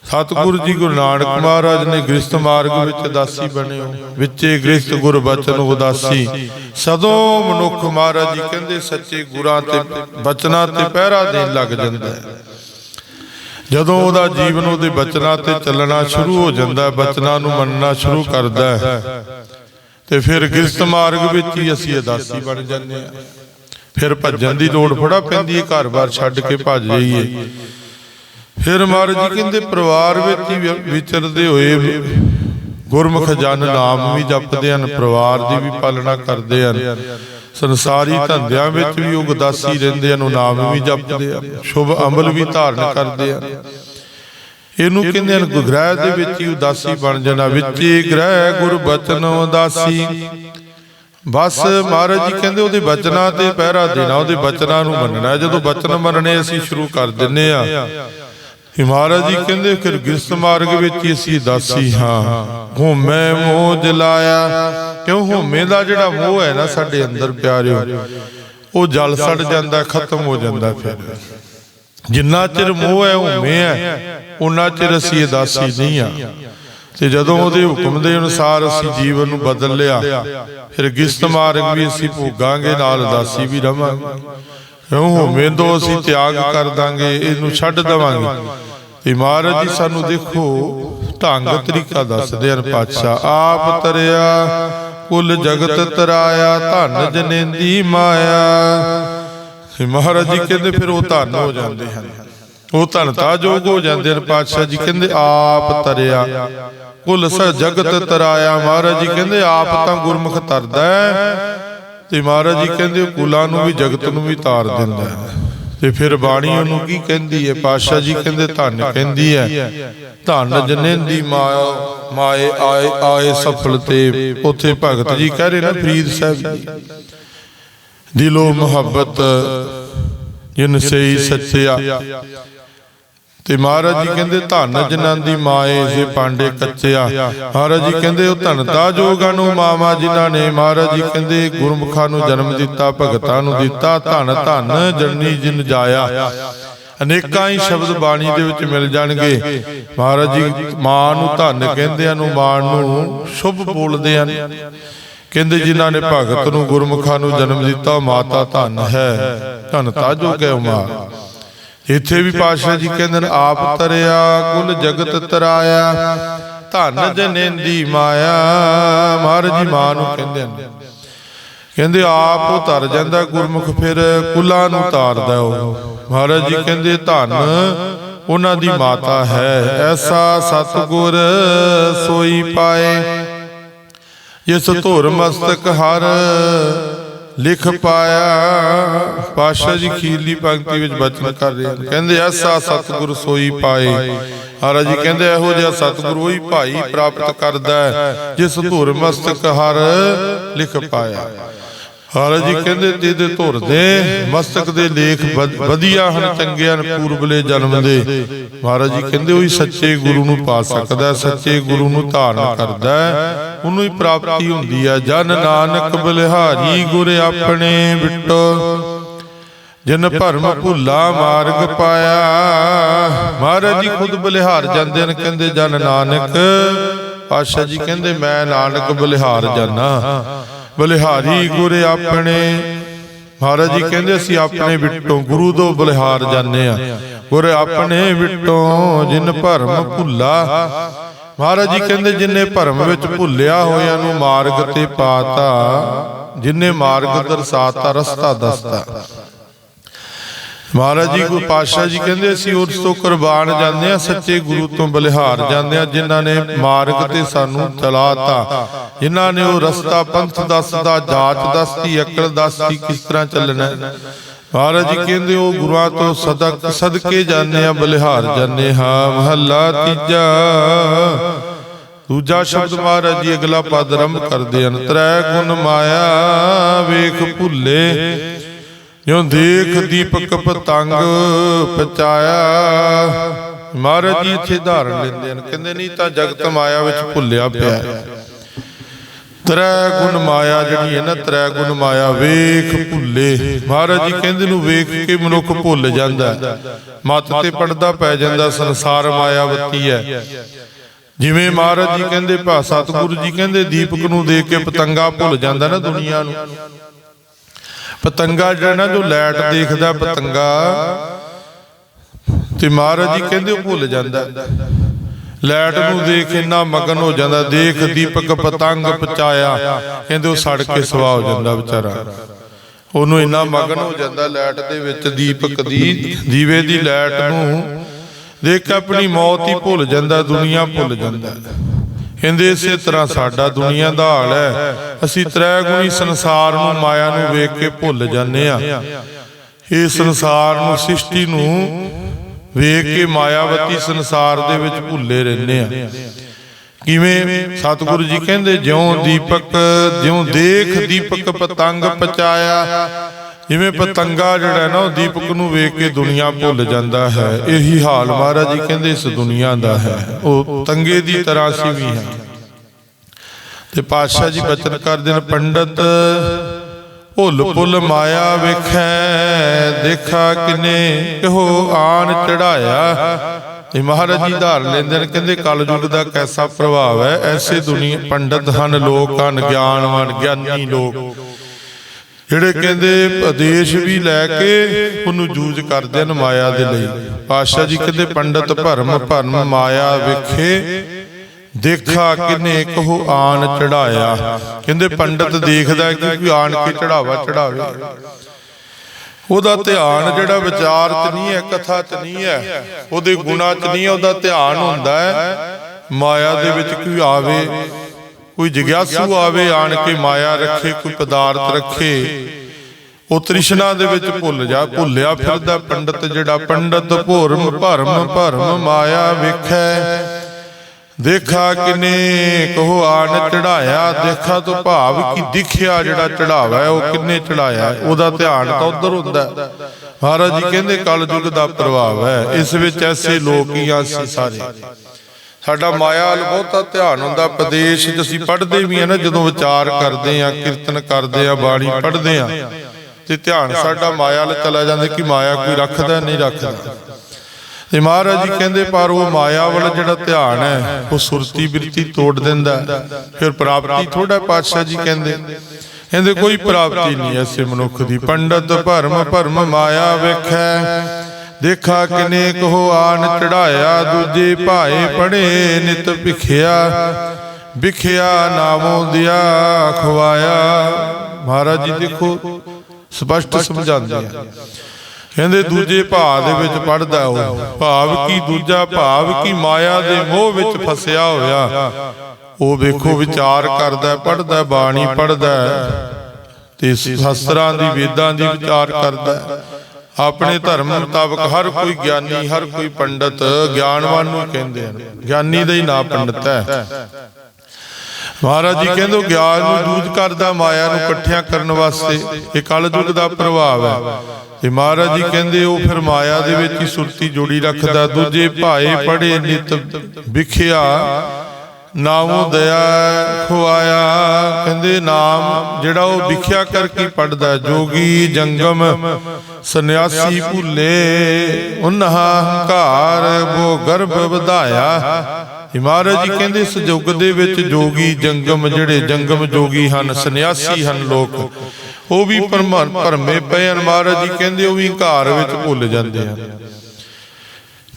ਸਤਿਗੁਰੂ ਜੀ ਗੁਰੂ ਨਾਨਕ ਮਹਾਰਾਜ ਨੇ ਗ੍ਰਸਤ ਮਾਰਗ ਵਿੱਚ ਦਾਸੀ ਬਣਿਓ, ਵਿੱਚੇ ਗ੍ਰਸਤ ਗੁਰ ਬਚਨ ਉਦਾਸੀ। ਸਦੋਂ ਮਨੁੱਖ ਮਹਾਰਾਜ ਜੀ ਕਹਿੰਦੇ, ਸੱਚੇ ਗੁਰਾਂ ਤੇ ਬਚਨਾਂ ਤੇ ਪਹਿਰਾ ਦੇਣ ਲੱਗ ਜਾਂਦਾ ਹੈ। ਜਦੋਂ ਉਹਦਾ ਜੀਵਨ ਉਹਦੇ ਬਚਨਾਂ ਤੇ ਚੱਲਣਾ ਸ਼ੁਰੂ ਹੋ ਜਾਂਦਾ ਹੈ, ਬਚਨਾਂ ਨੂੰ ਮੰਨਣਾ ਸ਼ੁਰੂ ਕਰਦਾ ਹੈ, ਤੇ ਫਿਰ ਗ੍ਰਸਤ ਮਾਰਗ ਵਿੱਚ ਹੀ ਅਸੀਂ ਅਦਾਸੀ ਬਣ ਜਾਂਦੇ ਹਾਂ। ਫਿਰ ਭੱਜਣ ਦੀ ਲੋੜ ਫੜਾ ਪੈਂਦੀ ਹੈ, ਘਰ-ਬਾਰ ਛੱਡ ਕੇ ਭੱਜ ਜਾਈਏ। ਫਿਰ ਮਹਾਰਾਜ ਜੀ ਕਹਿੰਦੇ, ਪਰਿਵਾਰ ਵਿੱਚ ਹੀ ਵਿਚਰਦੇ ਹੋਏ ਗੁਰਮੁਖ ਜਨ ਨਾਮ ਵੀ ਜਪਦੇ ਹਨ, ਪਰਿਵਾਰ ਦੀ ਵੀ ਪਾਲਣਾ ਕਰਦੇ ਹਨ। ਸੰਸਾਰੀ ਧੰਦਿਆਂ ਵਿੱਚ ਵੀ ਉਹ ਉਦਾਸੀ ਰਹਿੰਦੇ ਹਨ, ਉਹ ਨਾਮ ਵੀ ਜਪਦੇ ਹਨ ਸ਼ੁਭ ਅਮਲ ਵੀ ਧਾਰਨ ਕਰਦੇ ਹਨ ਇਹਨੂੰ ਕਹਿੰਦੇ ਹਨ ਗੁਗ੍ਰਹਿ ਦੇ ਵਿੱਚ ਹੀ ਉਦਾਸੀ ਬਣ ਜਾਣਾ, ਵਿੱਚ ਹੀ ਗ੍ਰਹਿ ਗੁਰਬਚਨ ਉਦਾਸੀ। ਬਸ ਮਹਾਰਾਜ ਜੀ ਕਹਿੰਦੇ, ਉਹਦੇ ਬਚਨਾਂ ਤੇ ਪਹਿਰਾ ਦੇਣਾ, ਉਹਦੇ ਬਚਨਾਂ ਨੂੰ ਮੰਨਣਾ, ਜਦੋਂ ਬਚਨ ਮੰਨਣੇ ਅਸੀਂ ਸ਼ੁਰੂ ਕਰ ਦਿੰਨੇ ਆ ਇਹ ਮਹਾਰਾਜ ਜੀ ਕਹਿੰਦੇ ਫਿਰ ਗ੍ਰਸਤ ਮਾਰਗ ਵਿੱਚ ਹੀ ਅਸੀਂ ਦਾਸੀ ਹਾਂ। ਹੋਮੈ ਮੋਹ ਜਲਾਇਆ, ਕਿਉਂ? ਹੋਮੇ ਦਾ ਜਿਹੜਾ ਮੋਹ ਹੈ ਨਾ ਸਾਡੇ ਅੰਦਰ ਪਿਆਰਿਓ, ਉਹ ਜਲ ਸੜ ਜਾਂਦਾ, ਖਤਮ ਹੋ ਜਾਂਦਾ ਫਿਰ। ਜਿੰਨਾ ਚਿਰ ਮੋਹ ਹੈ ਹੋਮੇ ਹੈ ਉਹਨਾਂ ਚਿਰ ਅਸੀਂ ਅਦਾਸੀ ਨਹੀਂ ਆ ਤੇ ਜਦੋਂ ਉਹਦੇ ਹੁਕਮ ਦੇ ਅਨੁਸਾਰ ਅਸੀਂ ਜੀਵਨ ਨੂੰ ਬਦਲ ਲਿਆ, ਫਿਰ ਗਿਸਤ ਮਾਰਗ ਵੀ ਅਸੀਂ ਭੋਗਾਂਗੇ, ਨਾਲ ਉਦਾਸੀ ਵੀ ਰਵਾਂਗੇ। ਕਿਉਂ? ਹੋਮੇ ਤੋਂ ਅਸੀਂ ਤਿਆਗ ਕਰ ਦਾਂਗੇ, ਇਹਨੂੰ ਛੱਡ ਦਵਾਂਗੇ। ਤੇ ਮਹਾਰਾਜ ਜੀ ਸਾਨੂੰ ਦੇਖੋ, ਢੰਗ ਤਰੀਕਾ ਦੱਸਦੇ ਹਨ ਪਾਤਸ਼ਾਹ। ਆਪ ਤਰਿਆ, ਕੁੱਲ ਜਗਤ ਤਰਾਇਆ, ਧਨ ਜਨੇਂਦੀ ਮਾਇਆ। ਮਹਾਰਾਜ ਜੀ ਕਹਿੰਦੇ ਫਿਰ ਉਹ ਧਨ ਹੋ ਜਾਂਦੇ ਹਨ। ਉਹ ਧਨਤਾ ਜੋਗ ਹੋ ਜਾਂਦੇ ਹਨ ਪਾਤਸ਼ਾਹ ਜੀ। ਕਹਿੰਦੇ ਆਪ ਤਰਿਆ, ਕੁੱਲ ਸ ਜਗਤ ਤਰਾਇਆ। ਮਹਾਰਾਜ ਜੀ ਕਹਿੰਦੇ ਆਪ ਤਾਂ ਗੁਰਮੁਖ ਤਰਦਾ ਤੇ ਮਹਾਰਾਜ ਜੀ ਕਹਿੰਦੇ ਉਹ ਕੁਲਾਂ ਨੂੰ ਵੀ, ਜਗਤ ਨੂੰ ਵੀ ਤਾਰ ਦਿੰਦਾ ਹੈ। ਤੇ ਫਿਰ ਬਾਣੀ ਉਹਨੂੰ ਕੀ ਕਹਿੰਦੀ ਹੈ? ਪਾਤਸ਼ਾਹ ਜੀ ਕਹਿੰਦੇ, ਧੰਨ ਕਹਿੰਦੀ ਹੈ। ਧੰਨ ਜਨੇਂਦੀ ਮਾਇਆ, ਮਾਏ ਆਏ ਆਏ ਸਫਲ ਤੇ ਉਥੇ ਭਗਤ ਜੀ ਕਹਿ ਰਹੇ ਨੇ ਫਰੀਦ ਸਾਹਿਬ ਜੀ। ਦਿਲੋਂ ਮੁਹੱਬਤ, ਜਿਨ ਸਈ ਸੱਚਿਆ ਤੇ ਮਹਾਰਾਜ ਜੀ ਕਹਿੰਦੇ, ਧੰਨ ਜਿਨ੍ਹਾਂ ਦੀ ਮਾਏ ਜੇ ਪਾਂਡੇ ਕੱਚਿਆ ਮਹਾਰਾਜ ਜੀ ਕਹਿੰਦੇ, ਉਹ ਧਨਤਾ ਜੋਗਾਂ ਨੂੰ ਮਾਵਾ ਜਿਨ੍ਹਾਂ ਨੇ। ਮਹਾਰਾਜ ਜੀ ਕਹਿੰਦੇ, ਗੁਰਮੁਖਾਂ ਨੂੰ ਜਨਮ ਦਿੱਤਾ, ਭਗਤਾਂ ਨੂੰ ਦਿੱਤਾ, ਧੰਨ ਧੰਨ ਜਨਨੀ ਜਿਨ ਜਾਇਆ। ਅਨੇਕਾਂ ਹੀ ਸ਼ਬਦ ਬਾਣੀ ਦੇ ਵਿੱਚ ਮਿਲ ਜਾਣਗੇ। ਮਹਾਰਾਜ ਜੀ ਮਾਂ ਨੂੰ ਧੰਨ ਕਹਿੰਦੇ ਹਨ, ਉਹ ਮਾਂ ਨੂੰ ਸ਼ੁਭ ਬੋਲਦੇ ਹਨ। ਕਹਿੰਦੇ, ਜਿਨ੍ਹਾਂ ਨੇ ਭਗਤ ਨੂੰ, ਗੁਰਮੁਖਾਂ ਨੂੰ ਜਨਮ ਦਿੱਤਾ ਮਾਤਾ ਧਨ ਹੈ। ਧੰਨਤਾ ਜੋਗ ਹੈ ਮਾਂ। ਇੱਥੇ ਵੀ ਪਾਤਸ਼ਾਹ ਜੀ ਕਹਿੰਦੇ ਨੇ ਆਪ ਤਰਿਆ ਕੁਲ ਜਗਤ ਤਰਾਇਆ ਧਨ ਜਨੇਂਦੀ ਮਾਇਆ ਮਹਾਰਾਜ ਜੀ ਮਾਂ ਨੂੰ ਕਹਿੰਦੇ ਨੇ। ਕਹਿੰਦੇ ਆਪ ਉਹ ਤਰ ਜਾਂਦਾ ਗੁਰਮੁਖ ਫਿਰ ਕੁਲਾਂ ਨੂੰ ਤਾਰਦਾ ਉਹ ਮਹਾਰਾਜ ਜੀ ਕਹਿੰਦੇ ਧੰਨ ਉਹਨਾਂ ਦੀ ਮਾਤਾ ਹੈ। ਐਸਾ ਸਤਗੁਰ ਸੋਈ ਪਾਏ। ਜਿਸ ਧੁਰ ਮਸਤਕ ਹਰ ਲਿਖ ਪਾਇਆ ਪਾਸ਼ਾ ਜੀ ਖੀਲੀ ਪੰਕਤੀ ਵਿੱਚ ਬਚਨ ਕਰ ਰਹੇ ਹਨ। ਕਹਿੰਦੇ ਐਸਾ ਸਤਿਗੁਰ ਸੋਈ ਪਾਏ। ਮਹਾਰਾਜ ਜੀ ਕਹਿੰਦੇ, ਇਹੋ ਜਿਹਾ ਸਤਿਗੁਰ ਉਹੀ ਭਾਈ ਪ੍ਰਾਪਤ ਕਰਦਾ ਜਿਸ ਧੁਰ ਮਸਤਕ ਹਰ ਲਿਖ ਪਾਇਆ। ਮਹਾਰਾਜ ਜੀ ਕਹਿੰਦੇ ਤੇਦੇ ਧੁਰ ਦੇ ਮਸਤਕ ਦੇ ਲੇਖ ਵਧ- ਵਧੀਆ ਹਨ ਚੰਗੇ ਹਨ ਪੂਰਬਲੇ ਜਨਮ ਦੇ। ਮਹਾਰਾਜ ਜੀ ਕਹਿੰਦੇ ਉਹੀ ਸੱਚੇ ਗੁਰੂ ਨੂੰ ਪਾ ਸਕਦਾ ਸੱਚੇ ਗੁਰੂ ਨੂੰ ਧਾਰਨ ਕਰਦਾ ਉਹਨੂੰ ਹੀ ਪ੍ਰਾਪਤੀ ਹੁੰਦੀ ਹੈ ਜਨ ਨਾਨਕ ਬਲਿਹਾਰੀ ਗੁਰ ਆਪਣੇ ਵਿਟੋ ਜਿਨ ਭਰਮ ਭੁੱਲਾ ਮਾਰਗ ਪਾਇਆ। ਮਹਾਰਾਜ ਜੀ ਖੁਦ ਬਲਿਹਾਰ ਜਾਂਦੇ ਨੇ ਕਹਿੰਦੇ ਜਨ ਨਾਨਕ। ਪਾਸ਼ਾ ਜੀ ਕਹਿੰਦੇ ਮੈਂ ਨਾਨਕ ਬਲਿਹਾਰ ਜਾਣਾ ਬਲਿਹਾਰੀ ਗੁਰ ਆਪਣੇ। ਮਹਾਰਾਜ ਜੀ ਕਹਿੰਦੇ ਅਸੀਂ ਆਪਣੇ ਵਿਟੋਂ ਗੁਰੂ ਤੋਂ ਬਲਿਹਾਰ ਜਾਂਦੇ ਆ ਗੁਰ ਆਪਣੇ ਵਿਟੋਂ ਜਿਨ ਭਰਮ ਭੁੱਲਾ। ਮਹਾਰਾਜ ਜੀ ਕਹਿੰਦੇ ਜਿਨੇ ਭਰਮ ਵਿੱਚ ਭੁੱਲਿਆ ਹੋਇਆਂ ਨੂੰ ਮਾਰਗ ਤੇ ਪਾਤਾ ਜਿਨੇ ਮਾਰਗ ਦਰਸਾਤਾ ਰਸਤਾ ਦੱਸਤਾ। ਮਹਾਰਾਜ ਜੀ, ਗੁਰੂ ਪਾਤਸ਼ਾਹ ਜੀ ਕਹਿੰਦੇ ਅਸੀਂ ਉਸ ਤੋਂ ਕੁਰਬਾਨ ਜਾਂਦੇ ਆ ਸੱਚੇ ਗੁਰੂ ਤੋਂ ਬਲਿਹਾਰ ਜਾਂਦੇ ਆ ਜਿਨ੍ਹਾਂ ਨੇ ਮਾਰਗ ਤੇ ਸਾਨੂੰ ਚਲਾਤਾ ਜਿਨ੍ਹਾਂ ਨੇ ਉਹ ਰਸਤਾ ਪੰਥ ਦੱਸਦਾ ਜਾਚ ਦੱਸਦੀ, ਅਕਲ ਦੱਸਦੀ, ਕਿਸ ਤਰ੍ਹਾਂ ਚੱਲਣਾ ਮਹਾਰਾਜ ਜੀ ਕਹਿੰਦੇ ਉਹ ਗੁਰੂਆਂ ਤੋਂ ਸਦਕ, ਸਦਕੇ ਜਾਂਦੇ ਆ ਬਲਿਹਾਰ ਜਾਂਦੇ ਹਾਂ। ਮਹੱਲਾ ਤੀਜਾ, ਦੂਜਾ ਸ਼ਬਦ ਮਹਾਰਾਜ ਜੀ, ਅਗਲਾ ਪਦ ਆਰੰਭ ਕਰਦੇ ਹਨ ਤ੍ਰੈ ਗੁਣ ਮਾਇਆ, ਵੇਖ ਭੁੱਲੇ। ਜਿਉ ਦੇਖ ਦੀਪਕ ਪਤੰਗ ਪਚਾਇਆ। ਮਹਾਰਾਜ ਜੀ ਇੱਥੇ ਧਾਰਨ ਲੈਂਦੇ ਹਨ। ਕਹਿੰਦੇ, ਨਹੀਂ ਤਾਂ ਜਗਤ ਮਾਇਆ ਵਿੱਚ ਭੁੱਲਿਆ ਪਿਆ ਤ੍ਰੈ ਗੁਣ ਮਾਇਆ ਜਿਹੜੀ ਹੈ ਨਾ ਤ੍ਰੈ ਗੁਣ ਮਾਇਆ ਵੇਖ ਭੁੱਲੇ। ਮਹਾਰਾਜ ਜੀ ਕਹਿੰਦੇ ਨੂੰ ਵੇਖ ਕੇ ਮਨੁੱਖ ਭੁੱਲ ਜਾਂਦਾ ਹੈ। ਮੱਤ ਤੇ ਪੜਦਾ ਪੈ ਜਾਂਦਾ, ਸੰਸਾਰ ਮਾਇਆਵਤੀ ਹੈ। ਜਿਵੇਂ ਮਹਾਰਾਜ ਜੀ ਕਹਿੰਦੇ, ਭਾ ਸਤਿਗੁਰੂ ਜੀ ਕਹਿੰਦੇ, ਦੀਪਕ ਨੂੰ ਦੇਖ ਕੇ ਪਤੰਗਾ ਭੁੱਲ ਜਾਂਦਾ ਨਾ ਦੁਨੀਆ ਨੂੰ। ਪਤੰਗਾ ਜਿਹੜਾ ਨਾ, ਜੋ ਲਾਈਟ ਦੇਖਦਾ ਪਤੰਗਾ, ਤੇ ਮਹਾਰਾਜ ਜੀ ਕਹਿੰਦੇ ਉਹ ਭੁੱਲ ਜਾਂਦਾ। ਲਾਈਟ ਨੂੰ ਦੇਖ ਇੰਨਾ ਮਗਨ ਹੋ ਜਾਂਦਾ, ਦੇਖ ਦੀਪਕ ਪਤੰਗ ਪਚਾਇਆ, ਕਹਿੰਦੇ ਉਹ ਸੜ ਕੇ ਸਵਾ ਹੋ ਜਾਂਦਾ ਵਿਚਾਰਾ। ਉਹਨੂੰ ਇੰਨਾ ਮਗਨ ਹੋ ਜਾਂਦਾ ਲਾਈਟ ਦੇ ਵਿੱਚ, ਦੀਪਕ ਦੀ, ਦੀਵੇ ਦੀ ਲਾਈਟ ਨੂੰ, ਦੇਖ ਕੇ ਆਪਣੀ ਮੌਤ ਹੀ ਭੁੱਲ ਜਾਂਦਾ, ਦੁਨੀਆ ਭੁੱਲ ਜਾਂਦਾ। ਕਹਿੰਦੇ ਇਸੇ ਤਰ੍ਹਾਂ ਸਾਡਾ ਦੁਨੀਆ ਦਾ ਹਾਲ ਹੈ। ਅਸੀਂ ਤ੍ਰੈ ਗੁਣੀ ਸੰਸਾਰ ਨੂੰ ਮਾਇਆ ਨੂੰ ਵੇਖ ਕੇ ਭੁੱਲ ਜਾਂਦੇ ਆ ਇਹ ਸੰਸਾਰ ਨੂੰ, ਸ੍ਰਿਸ਼ਟੀ ਨੂੰ ਵੇਖ ਕੇ ਮਾਇਆਵਤੀ ਸੰਸਾਰ ਦੇ ਵਿੱਚ ਭੁੱਲੇ ਰਹਿੰਦੇ ਆ ਕਿਵੇਂ? ਸਤਿਗੁਰੂ ਜੀ ਕਹਿੰਦੇ, ਜਿਉਂ ਦੀਪਕ, ਜਿਉਂ ਦੇਖ ਦੀਪਕ ਪਤੰਗ ਪਚਾਇਆ ਜਿਵੇਂ ਪਤੰਗਾ ਜਿਹੜਾ ਨਾ ਉਹ ਦੀਪਕ ਨੂੰ ਵੇਖ ਕੇ ਦੁਨੀਆ ਭੁੱਲ ਜਾਂਦਾ ਹੈ। ਇਹੀ ਹਾਲ ਮਹਾਰਾਜ ਜੀ ਕਹਿੰਦੇ ਇਸ ਦੁਨੀਆ ਦਾ ਹੈ। ਉਹ ਤੰਗੇ ਦੀ ਤਰ੍ਹਾਂ ਸੀ ਵੀ ਹੈ। ਤੇ ਪਾਤਸ਼ਾਹ ਜੀ ਬਚਨ ਕਰਦੇ ਨੇ ਪੰਡਤ ਭੁੱਲ ਭੁੱਲ ਮਾਇਆ ਵੇਖੈ ਦੇਖਾ ਕਿਨੇ ਕਿਹੋ ਆਣ ਚੜਾਇਆ। ਇਹ ਮਹਾਰਾਜ ਜੀ ਧਾਰ ਲੈਂਦੇ ਨੇ ਕਹਿੰਦੇ ਕਲਯੁਗ ਦਾ ਕੈਸਾ ਪ੍ਰਭਾਵ ਹੈ। ਐਸੇ ਦੁਨੀਆ ਪੰਡਤ ਹਨ ਲੋਕ ਹਨ ਗਿਆਨਵਾਨ ਗਿਆਨੀ ਲੋਕ। ਜਿਹੜੇ ਕਹਿੰਦੇ ਆਦੇਸ਼ ਵੀ ਲੈ ਕੇ ਉਹਨੂੰ ਯੂਜ਼ ਕਰਦੇ ਨੇ ਮਾਇਆ ਦੇ ਲਈ। ਪਾਤਸ਼ਾਹ ਜੀ ਕਹਿੰਦੇ, ਪੰਡਤ ਭਰਮ ਭਰਮ ਮਾਇਆ ਵੇਖੇ, ਦੇਖਾ ਕਿਨੇ ਕਹੋ ਆਣ ਚੜਾਇਆ। ਕਹਿੰਦੇ, ਪੰਡਤ ਦੇਖਦਾ ਕਿ ਕੋਈ ਆਣ ਕੇ ਚੜਾਵਾ ਚੜਾਵੇ। ਉਹਦਾ ਧਿਆਨ ਜਿਹੜਾ ਵਿਚਾਰ 'ਚ ਨਹੀਂ ਹੈ, ਕਥਾ 'ਚ ਨਹੀਂ ਹੈ, ਉਹਦੇ ਗੁਣਾ 'ਚ ਨਹੀਂ ਹੈ, ਉਹਦਾ ਧਿਆਨ ਹੁੰਦਾ ਹੈ, ਮਾਇਆ ਦੇ ਵਿੱਚ ਕੋਈ ਆਵੇ। ਕੋਈ ਜਿਗਿਆਸੂ ਆਵੇ ਆਣ ਕੇ ਮਾਇਆ ਰੱਖੇ ਕੋਈ ਪਦਾਰਥ ਰੱਖੇ। ਉਹ ਤ੍ਰਿਸ਼ਨਾ ਦੇ ਵਿੱਚ ਭੁੱਲ ਜਾ ਭੁੱਲਿਆ ਫਿਰਦਾ ਪੰਡਤ ਜਿਹੜਾ ਪੰਡਤ ਭੋਰਮ ਭਰਮ ਭਰਮ ਮਾਇਆ ਵੇਖੈ। ਦੇਖਾ ਕਿਨੇ ਕਹੋ ਆਣ ਚੜਾਇਆ ਦੇਖਾ ਤੋਂ ਭਾਵ ਕੀ ਦਿਖਿਆ ਜਿਹੜਾ ਚੜਾਵਾ ਹੈ ਉਹ ਕਿੰਨੇ ਚੜਾਇਆ ਉਹਦਾ ਧਿਆਨ ਤਾਂ ਉਧਰ ਹੁੰਦਾ। ਮਹਾਰਾਜ ਜੀ ਕਹਿੰਦੇ ਕਲਯੁਗ ਦਾ ਪ੍ਰਭਾਵ ਹੈ। ਇਸ ਵਿੱਚ ਐਸੇ ਲੋਕ ਹੀ ਆ ਅਸੀਂ ਸਾਰੇ। ਸਾਡਾ ਮਾਇਆ ਵੱਲ ਬਹੁਤਾ ਧਿਆਨ ਹੁੰਦਾ ਪ੍ਰਦੇਸ਼ 'ਚ ਅਸੀਂ ਪੜ੍ਹਦੇ ਵੀ ਆ ਨਾ ਜਦੋਂ ਵਿਚਾਰ ਕਰਦੇ ਆ ਕੀਰਤਨ ਕਰਦੇ ਆ ਬਾਣੀ ਪੜ੍ਹਦੇ ਆ ਤੇ ਧਿਆਨ ਸਾਡਾ ਮਾਇਆ ਵੱਲ ਚਲਾ ਜਾਂਦਾ ਕਿ ਮਾਇਆ ਕੋਈ ਰੱਖਦਾ ਨਹੀਂ ਰੱਖਦਾ। ਤੇ ਮਹਾਰਾਜ ਜੀ ਕਹਿੰਦੇ ਪਰ ਉਹ ਮਾਇਆ ਵਾਲਾ ਜਿਹੜਾ ਧਿਆਨ ਹੈ ਉਹ ਸੁਰਤੀ ਬਿਰਤੀ ਤੋੜ ਦਿੰਦਾ। ਫਿਰ ਪ੍ਰਾਪਤੀ ਥੋੜਾ ਪਾਤਸ਼ਾਹ ਜੀ ਕਹਿੰਦੇ। ਕਹਿੰਦੇ। ਕੋਈ ਪ੍ਰਾਪਤੀ ਨਹੀਂ ਐਸੇ ਮਨੁੱਖ ਦੀ। ਪੰਡਤ ਭਰਮ ਭਰਮ ਮਾਇਆ ਵੇਖੈ। ਦੇਖਾ ਕਿਨੇ ਕਹੋ ਆਨ ਚੜਾਇਆ, ਦੂਜੇ ਭਾਏ ਪੜੇ ਨਿਤ ਭਿਖਿਆ। ਵਿਖਿਆ ਨਾਮੋ ਦਿਆ ਖਵਾਇਆ। ਮਹਾਰਾਜ ਜੀ ਦੇਖੋ, ਸਪਸ਼ਟ ਸਮਝਾਉਂਦੇ ਆ। ਕਹਿੰਦੇ ਦੂਜੇ ਭਾਅ ਦੇ ਵਿੱਚ ਪੜਦਾ ਉਹ ਭਾਵ ਕੀ ਦੂਜਾ ਭਾਵ ਕੀ ਮਾਇਆ ਦੇ ਮੋਹ ਵਿੱਚ ਫਸਿਆ ਹੋਇਆ। ਉਹ ਵੇਖੋ ਵਿਚਾਰ ਕਰਦਾ, ਪੜਦਾ, ਬਾਣੀ ਪੜਦਾ। ਤੇ ਸ਼ਾਸਤਰਾਂ ਦੀ, ਵੇਦਾਂ ਦੀ ਵਿਚਾਰ ਕਰਦਾ। ਆਪਣੇ ਧਰਮ ਮੁਤਾਬਕ ਹਰ ਕੋਈ ਗਿਆਨੀ ਹਰ ਕੋਈ ਪੰਡਤ ਗਿਆਨਵਾਨ ਨੂੰ ਕਹਿੰਦੇ ਹਨ। ਗਿਆਨੀ ਦਾ ਹੀ ਨਾਂ ਪੰਡਤ ਹੈ। ਮਹਾਰਾਜ ਜੀ ਕਹਿੰਦੇ ਗਿਆਨ ਨੂੰ ਦੂਰ ਕਰਦਾ ਮਾਇਆ ਨੂੰ ਇਕੱਠਿਆਂ ਕਰਨ ਵਾਸਤੇ ਇਹ ਕਲਯੁਗ ਦਾ ਪ੍ਰਭਾਵ ਹੈ। ਤੇ ਮਹਾਰਾਜ ਜੀ ਕਹਿੰਦੇ ਉਹ ਫਿਰ ਮਾਇਆ ਦੇ ਵਿੱਚ ਹੀ ਸੁਰਤੀ ਜੋੜੀ ਰੱਖਦਾ ਦੂਜੇ ਭਾਏ ਪੜੇ ਨਿਤ ਵਿਖਿਆ ਨਾਮੋ ਦਇਆ ਖੁਆਇਆ। ਕਹਿੰਦੇ ਨਾਮ ਜਿਹੜਾ ਉਹ ਵਿਖਿਆ ਕਰਕੇ ਪੜਦਾ ਜੋਗੀ ਜੰਗਮ ਸੰਨਿਆਸੀ ਭੁੱਲੇ ਉਨ੍ਹਾਂ ਹੰਕਾਰ ਬੋ ਗਰਭ ਵਧਾਇਆ। ਮਹਾਰਾਜ ਜੀ ਕਹਿੰਦੇ ਇਸ ਯੁੱਗ ਦੇ ਵਿੱਚ ਜੋਗੀ ਜੰਗਮ ਜਿਹੜੇ ਜੰਗਮ ਜੋਗੀ ਹਨ ਸੰਨਿਆਸੀ ਹਨ ਲੋਕ ਉਹ ਵੀ ਭਰਮੇ ਪਏ ਹਨ। ਮਹਾਰਾਜ ਜੀ ਕਹਿੰਦੇ ਉਹ ਵੀ ਹੰਕਾਰ ਵਿੱਚ ਭੁੱਲ ਜਾਂਦੇ ਹਨ।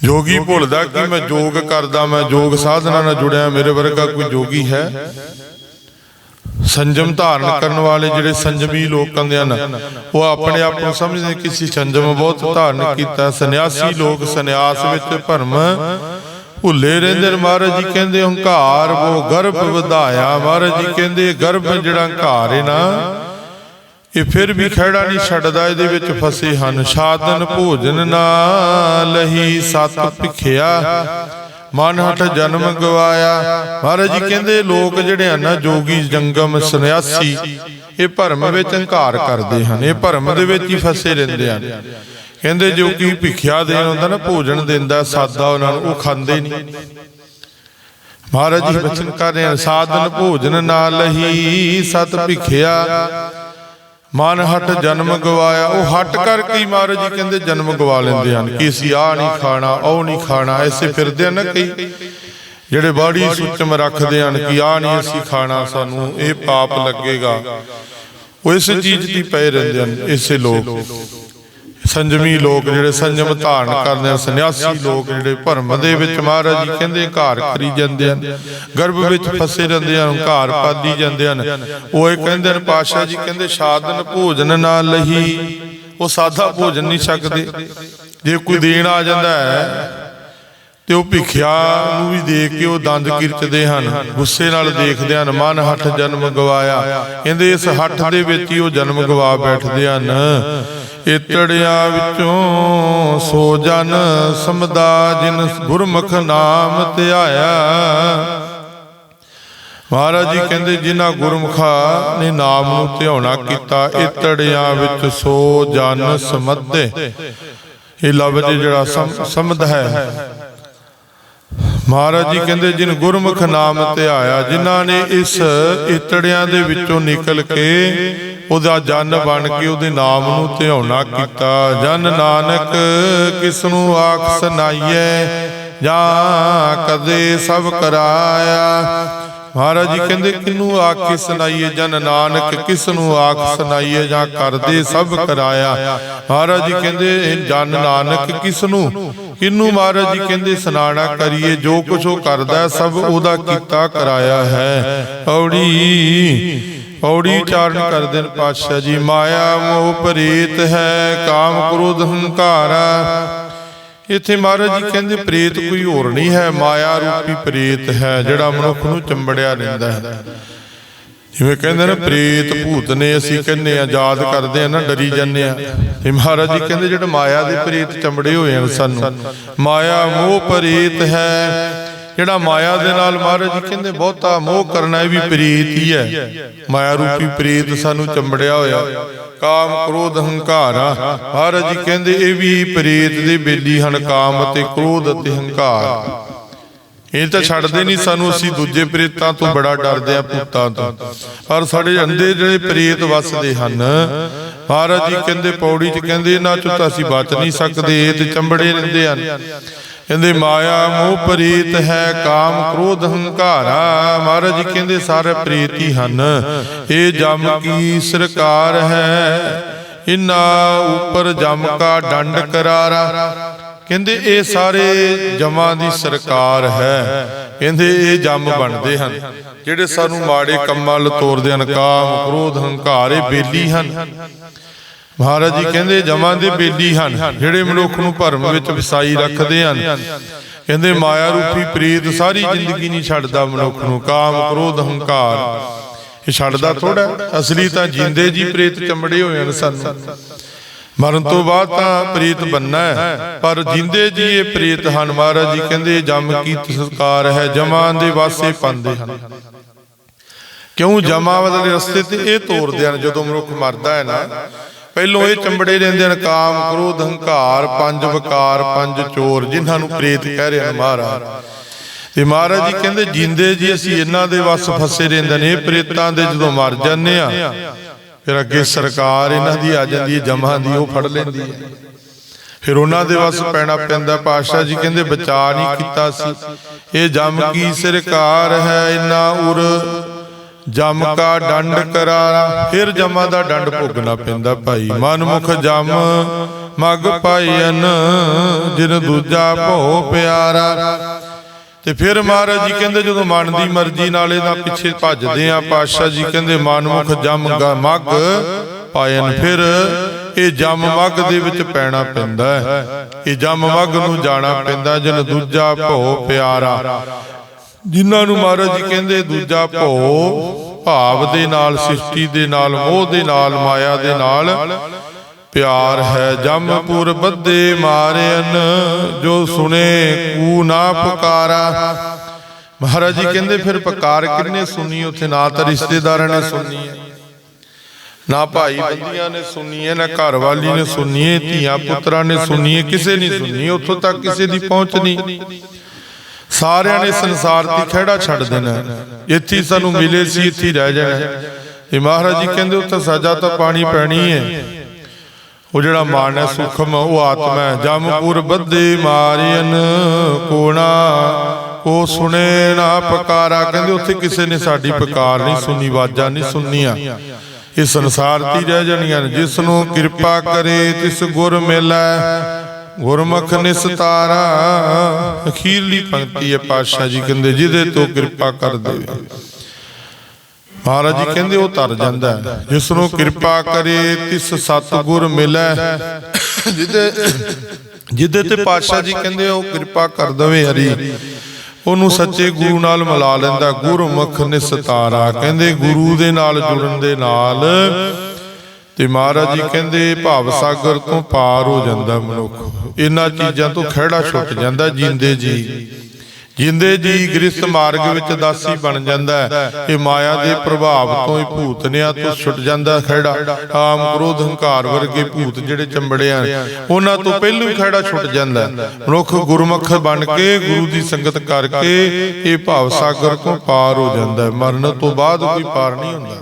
ਜੋਗੀ ਭੁੱਲਦਾ ਕਿ ਮੈਂ ਜੋਗ ਕਰਦਾ ਮੈਂ ਜੋਗ ਸਾਧਨਾ ਨਾਲ ਜੁੜਿਆ ਮੇਰੇ ਵਰਗਾ ਕੋਈ ਜੋਗੀ ਹੈ? ਸੰਜਮ ਧਾਰਨ ਕਰਨ ਵਾਲੇ ਜਿਹੜੇ ਸੰਜਮੀ ਲੋਕ ਕਹਿੰਦੇ ਹਨ ਉਹ ਆਪਣੇ ਆਪ ਨੂੰ ਸਮਝਦੇ ਕਿ ਅਸੀਂ ਸੰਜਮ ਬਹੁਤ ਧਾਰਨ ਕੀਤਾ ਸੰਨਿਆਸੀ ਲੋਕ ਸੰਨਿਆਸ ਵਿੱਚ ਭਰਮ। ਭੁੱਲੇ ਰਹਿੰਦੇ ਮਹਾਰਾਜ ਜੀ ਕਹਿੰਦੇ ਹੰਕਾਰ ਉਹ ਗਰਭ ਵਧਾਇਆ। ਮਹਾਰਾਜ ਜੀ ਕਹਿੰਦੇ ਗਰਭ ਜਿਹੜਾ ਹੰਕਾਰ ਹੈ ਨਾ ਇਹ ਫਿਰ ਵੀ ਖੜਾ ਨਹੀਂ ਛੱਡਦਾ, ਇਹਦੇ ਵਿੱਚ ਫਸੇ ਹਨ। ਸਾਧਨ ਭੋਜਨ ਨਾ ਲਹੀ ਸਤ ਭਿਖਿਆ। ਮਨ ਹਟ ਜਨਮ ਗਵਾਇਆ। ਮਹਾਰਾਜ ਜੀ ਕਹਿੰਦੇ, ਲੋਕ ਜਿਹੜੇ ਹਨ ਜੋਗੀ, ਜੰਗਮ, ਸੰਨਿਆਸੀ, ਇਹ ਭਰਮ ਵਿੱਚ ਹੰਕਾਰ ਕਰਦੇ ਹਨ। ਇਹ ਭਰਮ ਦੇ ਵਿੱਚ ਹੀ ਫਸੇ ਰਹਿੰਦੇ ਹਨ। ਕਹਿੰਦੇ, ਜੋ ਕਿ ਭਿਖਿਆ ਦੇਣ ਹੁੰਦਾ ਨਾ, ਭੋਜਨ ਦਿੰਦਾ, ਸਾਦਾ ਉਹਨਾਂ ਨੂੰ, ਉਹ ਖਾਂਦੇ ਨਹੀਂ। ਮਹਾਰਾਜ ਜੀ ਬਚਨ ਕਰ ਰਹੇ ਹਨ। ਸਾਧਨ ਭੋਜਨ ਨਾਲ ਹੀ ਸਤ ਭਿਖਿਆ। ਮਨ ਹਟ ਜਨਮ ਗਵਾਇਆ, ਉਹ ਹਟ ਕਰਕੇ ਹੀ ਮਹਾਰਾਜ ਜੀ ਕਹਿੰਦੇ ਜਨਮ ਗਵਾ ਲੈਂਦੇ ਹਨ। ਕਿ ਅਸੀਂ ਆਹ ਨਹੀਂ ਖਾਣਾ, ਉਹ ਨਹੀਂ ਖਾਣਾ, ਐਸੇ ਫਿਰਦੇ ਹਨ ਕਈ। ਜਿਹੜੇ ਬਾੜੀ ਸੁਚਮ ਰੱਖਦੇ ਹਨ ਕਿ ਆਹ ਨਹੀਂ ਅਸੀਂ ਖਾਣਾ ਸਾਨੂੰ, ਇਹ ਪਾਪ ਲੱਗੇਗਾ। ਉਹ ਇਸ ਚੀਜ਼ ਦੀ ਪਏ ਰਹਿੰਦੇ ਹਨ, ਇਸੇ ਲੋਕ। ਸੰਜਮੀ ਲੋਕ ਜਿਹੜੇ ਸੰਜਮ ਧਾਰਨ ਕਰਦੇ ਹਨ ਸੰਨਿਆਸੀ ਲੋਕ ਜਿਹੜੇ ਭਰਮ ਦੇ ਵਿੱਚ ਮਹਾਰਾਜ ਜੀ ਕਹਿੰਦੇ ਘਰ ਕਰੀ ਜਾਂਦੇ ਹਨ। ਗਰਭ ਵਿੱਚ ਫਸੇ ਰਹਿੰਦੇ ਹਨ ਘਰ ਪਾਦੀ ਜਾਂਦੇ ਹਨ। ਉਹ ਇਹ ਕਹਿੰਦੇ ਹਨ ਪਾਸ਼ਾ ਜੀ ਕਹਿੰਦੇ ਸਾਧਨ ਭੋਜਨ ਨਾ ਲਹੀ। ਉਹ ਸਾਦਾ ਭੋਜਨ ਨਹੀਂ ਛਕਦੇ। ਜੇ ਕੋਈ ਦੇਣ ਆ ਜਾਂਦਾ ਹੈ ਤੇ ਉਹ ਭਿਖਿਆ ਨੂੰ ਵੀ ਦੇਖ ਕੇ ਉਹ ਦੰਦ ਕਿਰਚਦੇ ਹਨ। ਗੁੱਸੇ ਨਾਲ ਦੇਖਦੇ ਹਨ ਮਨ ਹੱਠ ਜਨਮ ਗਵਾਇਆ। ਕਹਿੰਦੇ ਇਸ ਹੱਠ ਦੇ ਵਿੱਚ ਹੀ ਉਹ ਜਨਮ ਗਵਾ ਬੈਠਦੇ ਹਨ। ਇਤੜਿਆਂ ਵਿੱਚੋਂ ਸੋ ਜਨ ਸਮਦਾ ਜਿਨ ਗੁਰਮੁਖ ਨਾਮ ਧਿਆਇਆ। ਮਹਾਰਾਜ ਜੀ ਕਹਿੰਦੇ, ਜਿਨ੍ਹਾਂ ਗੁਰਮੁਖਾ ਨੇ ਨਾਮ ਨੂੰ ਧਿਆਉਣਾ ਕੀਤਾ, ਇਤੜਿਆਂ ਵਿੱਚ ਸੋ ਜਨ ਸਮਦੇ ਇਹ ਲਫ਼ਜ਼ ਜਿਹੜਾ ਸਮ- ਹੈ। ਮਹਾਰਾਜ ਜੀ ਕਹਿੰਦੇ, ਜਿਨ ਗੁਰਮੁਖ ਨਾਮ ਧਿਆਇਆ, ਜਿਨ੍ਹਾਂ ਨੇ ਇਸ ਇਤੜਿਆਂ ਦੇ ਵਿੱਚੋਂ ਨਿਕਲ ਕੇ ਉਹਦਾ ਜਨ ਬਣ ਕੇ ਉਹਦੇ ਨਾਮ ਨੂੰ ਧਿਆਉਣਾ ਕੀਤਾ। ਜਨ ਨਾਨਕ ਕਿਸ ਨੂੰ ਆਖ ਸੁਨਾਈਏ ਜਾਂ ਕਦੇ ਸਭ ਕਰਾਇਆ? ਮਹਾਰਾਜ ਜੀ ਕਹਿੰਦੇ ਕਿਨੂੰ ਆਖ ਕੇ ਸੁਨਾਈਏ ਜਨ ਨਾਨਕ ਕਿਸ ਨੂੰ ਆਖ ਸੁਨਾਈਏ ਜਾਂ ਕਰਦੇ ਸਭ ਕਰਾਇਆ? ਮਹਾਰਾਜ ਜੀ ਕਹਿੰਦੇ ਜਨ ਨਾਨਕ ਕਿਸ ਨੂੰ ਕਿਨੂੰ ਮਹਾਰਾਜ ਜੀ ਕਹਿੰਦੇ ਸੁਨਾਣਾ ਕਰੀਏ ਜੋ ਕੁਛ ਉਹ ਕਰਦਾ ਹੈ, ਸਭ ਉਹਦਾ ਕੀਤਾ ਕਰਾਇਆ ਹੈ। ਔੜੀ ਔੜੀ ਉਚਾਰਨ ਕਰਦੇ ਨੇ ਪਾਤਸ਼ਾਹ ਜੀ ਮਾਇਆ ਮੋਹ ਪ੍ਰੇਤ ਹੈ ਕਾਮ ਕ੍ਰੋਧ ਹੰਕਾਰਾ ਇੱਥੇ ਮਹਾਰਾਜ ਜੀ ਕਹਿੰਦੇ ਪ੍ਰੇਤ ਕੋਈ ਹੋਰ ਨਹੀਂ ਹੈ ਮਾਇਆ ਰੂਪੀ ਪ੍ਰੇਤ ਹੈ ਜਿਹੜਾ ਮਨੁੱਖ ਨੂੰ ਚੰਬੜਿਆ ਰਹਿੰਦਾ ਹੈ। ਜਿਵੇਂ ਕਹਿੰਦੇ ਨੇ ਪ੍ਰੇਤ ਭੂਤ ਨੇ ਅਸੀਂ ਕਹਿੰਦੇ ਆ ਯਾਦ ਕਰਦੇ ਆ ਨਾ ਡਰੀ ਜਾਂਦੇ ਆ ਇਹ ਮਹਾਰਾਜ ਜੀ ਕਹਿੰਦੇ ਜਿਹੜੇ ਮਾਇਆ ਦੇ ਪ੍ਰੇਤ ਚੰਬੜੇ ਹੋਏ ਹਨ ਸਾਨੂੰ ਮਾਇਆ ਮੋਹ ਪ੍ਰੇਤ ਹੈ। ਜਿਹੜਾ ਮਾਇਆ ਦੇ ਨਾਲ ਮਹਾਰਾਜ ਜੀ ਕਹਿੰਦੇ ਬਹੁਤਾ ਮੋਹ ਕਰਨਾ ਇਹ ਵੀ ਪ੍ਰੇਤ ਹੀ ਹੈ। ਮਾਇਆ ਰੂਪੀ ਪ੍ਰੇਤ ਸਾਨੂੰ ਚੰਬੜਿਆ ਹੋਇਆ। ਕਾਮ ਕ੍ਰੋਧ ਹੰਕਾਰਾ ਮਹਾਰਾਜ ਜੀ ਕਹਿੰਦੇ ਇਹ ਵੀ ਪ੍ਰੇਤ ਦੇ ਬੇਲੀ ਹਨ ਕਾਮ ਅਤੇ ਕ੍ਰੋਧ ਅਤੇ ਹੰਕਾਰ। ਇਹ ਤਾਂ ਛੱਡਦੇ ਨਹੀਂ ਸਾਨੂੰ ਅਸੀਂ ਦੂਜੇ ਪ੍ਰੇਤਾਂ ਤੋਂ ਬੜਾ ਡਰਦੇ ਆ ਭੂਤਾਂ ਤੋਂ। ਪਰ ਸਾਡੇ ਅੰਦੇ ਜਿਹੜੇ ਪ੍ਰੇਤ ਵਸਦੇ ਹਨ ਮਹਾਰਾਜ ਜੀ ਕਹਿੰਦੇ ਪੌੜੀ 'ਚ ਕਹਿੰਦੇ ਇਹਨਾਂ ਚੋਂ ਤਾਂ ਅਸੀਂ ਬਚ ਨਹੀਂ ਸਕਦੇ ਇਹ ਤੇ ਚੰਬੜੇ ਰਹਿੰਦੇ ਹਨ। ਕਹਿੰਦੇ, ਮਾਇਆ ਮੋਹ ਪ੍ਰੀਤ ਹੈ, ਕਾਮ ਕ੍ਰੋਧ ਹੰਕਾਰਾ। ਮਹਾਰਾਜ ਕਹਿੰਦੇ, ਸਾਰੇ ਪ੍ਰੀਤ ਹਨ। ਇਹ ਜਮ ਕੀ ਸਰਕਾਰ ਹੈ। ਇਨਾਂ ਉੱਪਰ ਜਮ ਕਾ ਡੰਡ ਕਰਾਰਾ। ਕਹਿੰਦੇ, ਇਹ ਸਾਰੇ ਜਮਾਂ ਦੀ ਸਰਕਾਰ ਹੈ। ਕਹਿੰਦੇ, ਇਹ ਜੰਮ ਬਣਦੇ ਹਨ। ਜਿਹੜੇ ਸਾਨੂੰ ਮਾੜੇ ਕੰਮਾਂ ਵੱਲ ਤੋਰਦੇ ਹਨ, ਕਾਮ ਕ੍ਰੋਧ ਹੰਕਾਰ, ਇਹ ਬੇਲੀ ਹਨ। ਮਹਾਰਾਜ ਜੀ ਕਹਿੰਦੇ ਜਮਾਂ ਦੇ ਬੇਲੀ ਹਨ ਜਿਹੜੇ ਮਨੁੱਖ ਨੂੰ ਭਰਮ ਵਿੱਚ ਵਸਾਈ ਰੱਖਦੇ ਹਨ। ਕਹਿੰਦੇ ਮਾਇਆ ਰੂਪੀ ਪ੍ਰੀਤ ਸਾਰੀ ਜ਼ਿੰਦਗੀ ਨਹੀਂ ਛੱਡਦਾ ਮਨੁੱਖ ਨੂੰ ਕਾਮ ਕ੍ਰੋਧ ਹੰਕਾਰ। ਇਹ ਛੱਡਦਾ ਥੋੜਾ ਅਸਲੀ ਤਾਂ ਜਿੰਦੇ ਜੀ ਪ੍ਰੇਤ ਚਮੜੇ ਹੋਏ ਹਨ ਸਾਨੂੰ। ਮਰਨ ਤੋਂ ਬਾਅਦ ਤਾਂ ਪ੍ਰੀਤ ਬੰਨਾ ਹੈ ਪਰ ਜਿੰਦੇ ਜੀ ਇਹ ਪ੍ਰੀਤ ਹਨ ਮਹਾਰਾਜ ਜੀ ਕਹਿੰਦੇ ਜਮ ਕੀ ਸੰਸਕਾਰ ਹੈ ਜਮਾਂ ਦੇ ਵਾਸੇ ਪਾਉਂਦੇ ਹਨ। ਕਿਉਂ ਜਮਾ ਵਾਲੇ ਰਸਤੇ ਤੇ ਇਹ ਤੋਰਦੇ ਹਨ ਜਦੋਂ ਮਨੁੱਖ ਮਰਦਾ ਹੈ ਨਾ ਪਹਿਲੋਂ ਇਹ ਚੰਬੜੇ ਰਹਿੰਦੇ ਹਨ ਕਾਮ ਕ੍ਰੋਧ ਹੰਕਾਰ ਪੰਜ ਵਿਕਾਰ ਪੰਜ ਚੋਰ ਜਿਨ੍ਹਾਂ ਨੂੰ ਪ੍ਰੇਤ ਕਹਿ ਰਹੇ ਹਨ ਮਹਾਰਾਜ। ਤੇ ਮਹਾਰਾਜ ਜੀ ਕਹਿੰਦੇ ਜਿੰਦੇ ਜੀ ਅਸੀਂ ਇਹਨਾਂ ਦੇ ਵੱਸ ਫਸੇ ਰਹਿੰਦੇ ਨੇ ਪ੍ਰੇਤਾਂ ਦੇ ਜਦੋਂ ਮਰ ਜਾਂਦੇ ਆ ਫਿਰ ਅੱਗੇ ਸਰਕਾਰ ਇਹਨਾਂ ਦੀ ਆ ਜਾਂਦੀ ਹੈ ਜਮਾਂ ਦੀ ਉਹ ਫੜ ਲੈਂਦੀ ਹੈ ਫਿਰ ਉਹਨਾਂ ਦੇ ਵੱਸ ਪੈਣਾ ਪੈਂਦਾ ਪਾਸ਼ਾ ਜੀ ਕਹਿੰਦੇ ਬਚਾ ਨਹੀਂ ਕੀਤਾ ਸੀ। ਇਹ ਜਮ ਕੀ ਸਰਕਾਰ ਹੈ ਇਨਾ ਉਰ ਜਮ ਕਾ ਡੰਡ ਕਰਾਰਾ ਫਿਰ ਜਮਾਂ ਦਾ ਡੰਡ ਭੋਗਣਾ ਪੈਂਦਾ ਭਾਈ। ਮਨਮੁਖ ਜਮ ਮਗ ਪਾਈਨ ਜਿਨ ਦੂਜਾ ਭੋ ਪਿਆਰਾ। ਤੇ ਫਿਰ ਮਹਾਰਾਜ ਜੀ ਕਹਿੰਦੇ ਜਦੋਂ ਮਨ ਦੀ ਮਰਜ਼ੀ ਨਾਲ ਇਹਦਾ ਪਿੱਛੇ ਭੱਜਦੇ ਆ ਪਾਤਸ਼ਾਹ ਜੀ ਕਹਿੰਦੇ ਮਨਮੁਖ ਜਮ ਗਾ ਮਗ ਪਾਇਨ ਫਿਰ ਇਹ ਜਮ ਮਗ ਦੇ ਵਿੱਚ ਪੈਣਾ ਪੈਂਦਾ ਹੈ। ਇਹ ਜਮ ਮਗ ਨੂੰ ਜਾਣਾ ਪੈਂਦਾ ਜਨ ਦੂਜਾ ਭੋ ਪਿਆਰਾ। ਜਿਨ੍ਹਾਂ ਨੂੰ ਮਹਾਰਾਜ ਜੀ ਕਹਿੰਦੇ ਦੂਜਾ ਭੋ ਭਾਵ ਦੇ ਨਾਲ ਸ੍ਰਿਸ਼ਟੀ ਦੇ ਨਾਲ ਮੋਹ ਦੇ ਨਾਲ ਮਾਇਆ ਦੇ ਨਾਲ ਪਿਆਰ ਹੈ ਜਮਪੁਰ ਬੱਦੇ ਮਾਰਿਆਨ ਜੋ ਸੁਨੇ ਕੂ ਨਾ ਪੁਕਾਰਾ। ਮਹਾਰਾਜ ਜੀ ਕਹਿੰਦੇ ਫਿਰ ਪੁਕਾਰ ਕਿੰਨੇ ਸੁਣੀ ਉੱਥੇ? ਨਾ ਤਾਂ ਰਿਸ਼ਤੇਦਾਰਾਂ ਨੇ ਸੁਣੀ ਹੈ। ਨਾ ਭਾਈ ਬੰਦੀਆਂ ਨੇ ਸੁਣੀ ਹੈ ਨਾ ਘਰ ਵਾਲੀ ਨੇ ਸੁਣੀ ਹੈ ਧੀਆਂ ਪੁੱਤਰਾਂ ਨੇ ਸੁਣੀ ਹੈ ਕਿਸੇ ਨੇ ਸੁਣੀ ਉੱਥੋਂ ਤੱਕ ਕਿਸੇ ਦੀ ਪਹੁੰਚ ਨਹੀਂ। ਸਾਰਿਆਂ ਨੇ ਸੰਸਾਰ ਦੀ ਖਿਹੜਾ ਛੱਡ ਦੇਣਾ। ਇੱਥੇ ਸਾਨੂੰ ਮਿਲੇ ਸੀ ਇੱਥੇ ਰਹਿ ਜਾਣਾ। ਇਹ ਮਹਾਰਾਜ ਜੀ ਕਹਿੰਦੇ ਉੱਥੇ ਸਜ਼ਾ ਤਾਂ ਪਾਣੀ ਪੈਣੀ ਹੈ। ਉਹ ਜਿਹੜਾ ਮਨ ਹੈ ਸੁਖਮ ਉਹ ਆਤਮਾ ਹੈ। ਜਮਪੁਰ ਬੱਦੇ ਮਾਰੀਨ ਕੋਣਾ। ਉਹ ਸੁਣੇ ਨਾ ਪੁਕਾਰਾ। ਕਹਿੰਦੇ ਉੱਥੇ ਕਿਸੇ ਨੇ ਸਾਡੀ ਪੁਕਾਰ ਨਹੀਂ ਸੁਣੀ ਆਵਾਜ਼ਾਂ ਨਹੀਂ ਸੁਣਨੀਆਂ ਇਹ ਸੰਸਾਰ ਦੀ ਰਹਿ ਜਾਣੀਆਂ ਜਿਸ ਨੂੰ। ਕਿਰਪਾ ਕਰੇ ਤਿਸ ਗੁਰ ਮਿਲੈ। ਗੁਰਮੁਖ ਨਿਸਤਾਰਾ। ਅਖੀਰਲੀ ਪੰਕਤੀ ਹੈ ਪਾਤਸ਼ਾਹ ਜੀ ਕਹਿੰਦੇ ਜਿਹਦੇ ਤੋਂ ਕਿਰਪਾ ਕਰ ਦੇਵੇ। ਮਹਾਰਾਜ ਜੀ ਕਹਿੰਦੇ ਉਹ ਤਰ ਜਾਂਦਾ ਜਿਸ ਨੂੰ ਕਿਰਪਾ ਕਰੇ ਤਿਸ ਸਤਗੁਰ ਮਿਲੈ। ਜਿਹਦੇ ਜਿਹਦੇ ਤੇ ਪਾਤਸ਼ਾਹ ਜੀ ਕਹਿੰਦੇ ਉਹ ਕਿਰਪਾ ਕਰ ਦਵੇ ਹਰੀ। ਉਹਨੂੰ ਸੱਚੇ ਗੁਰੂ ਨਾਲ ਮਿਲਾ ਲੈਂਦਾ ਗੁਰਮੁਖ ਨਿਸਤਾਰਾ। ਕਹਿੰਦੇ ਗੁਰੂ ਦੇ ਨਾਲ ਜੁੜਨ ਦੇ ਨਾਲ ਤੇ ਮਹਾਰਾਜ ਜੀ ਕਹਿੰਦੇ ਭਾਵ ਸਾਗਰ ਤੋਂ ਪਾਰ ਹੋ ਜਾਂਦਾ ਮਨੁੱਖ। ਇਹਨਾਂ ਚੀਜ਼ਾਂ ਤੋਂ ਖਿਹੜਾ ਛੁੱਟ ਜਾਂਦਾ ਜਿੰਦੇ ਜੀ। ਜਿੰਦੇ ਜੀ ਗ੍ਰਸਤ ਮਾਰਗ ਵਿੱਚ ਦਾਸੀ ਬਣ ਜਾਂਦਾ ਹੈ। ਇਹ ਮਾਇਆ ਦੇ ਪ੍ਰਭਾਵ ਤੋਂ ਹੀ ਭੂਤਨਿਆਂ ਤੋਂ ਛੁੱਟ ਜਾਂਦਾ ਖਿਹੜਾ। ਕਾਮ ਕ੍ਰੋਧ ਹੰਕਾਰ ਵਰਗੇ ਭੂਤ ਜਿਹੜੇ ਚੰਬੜਿਆ ਉਹਨਾਂ ਤੋਂ ਪਹਿਲਾਂ ਹੀ ਖਿਹੜਾ ਛੁੱਟ ਜਾਂਦਾ। ਮਨੁੱਖ ਗੁਰਮੁਖ ਬਣ ਕੇ ਗੁਰੂ ਦੀ ਸੰਗਤ ਕਰਕੇ ਇਹ ਭਾਵ ਸਾਗਰ ਤੋਂ ਪਾਰ ਹੋ ਜਾਂਦਾ ਮਰਨ ਤੋਂ ਬਾਅਦ ਕੋਈ ਪਾਰ ਨਹੀਂ ਹੁੰਦਾ।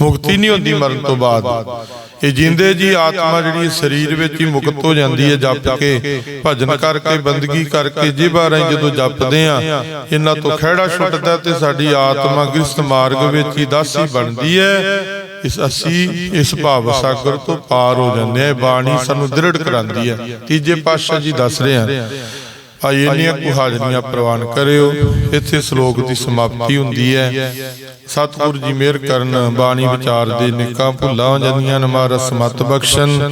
ਮੁਕਤੀ ਨਹੀਂ ਹੁੰਦੀ ਮਰਨ ਤੋਂ ਬਾਅਦ। ਇਹ ਜਿੰਦੇ ਜੀ ਆਤਮਾ ਜਿਹੜੀ ਸਰੀਰ ਵਿੱਚ ਹੀ ਮੁਕਤ ਹੋ ਜਾਂਦੀ ਹੈ, ਜਪ ਕੇ, ਭਜਨ ਕਰਕੇ ਬੰਦਗੀ ਕਰਕੇ ਜਿਬਾ ਰਾਹੀਂ ਜਦੋਂ ਜਪਦੇ ਆ ਇਹਨਾਂ ਤੋਂ ਖਿਹੜਾ ਛੁੱਟਦਾ ਤੇ ਸਾਡੀ ਆਤਮਾ ਗ੍ਰਸਤ ਮਾਰਗ ਵਿੱਚ ਹੀ ਦਾਸੀ ਬਣਦੀ ਹੈ। ਇਸ ਅਸੀਂ ਇਸ ਭਾਵ ਸਾਗਰ ਤੋਂ ਪਾਰ ਹੋ ਜਾਂਦੇ ਆ ਬਾਣੀ ਸਾਨੂੰ ਦ੍ਰਿੜ ਕਰਾਂਦੀ ਹੈ। ਤੀਜੇ ਪਾਤਸ਼ਾਹ ਜੀ ਦੱਸ ਰਹੇ ਆ ਭਾਈ ਇੰਨੀਆਂ ਕੁ ਹਾਜ਼ਰੀਆਂ ਪ੍ਰਵਾਨ ਕਰਿਓ। ਇੱਥੇ ਸ਼ਲੋਕ ਦੀ ਸਮਾਪਤੀ ਹੁੰਦੀ ਹੈ। ਸਤਿਗੁਰੂ ਜੀ ਮਿਹਰ ਕਰਨ, ਬਾਣੀ ਵਿਚਾਰ ਦੇ ਨਿੱਕਾਂ ਭੁੱਲਾਂ ਹੋ ਜਾਂਦੀਆਂ ਨੇ ਮਹਾਰਾਜ, ਸਮਤ ਬਖਸ਼ਣ।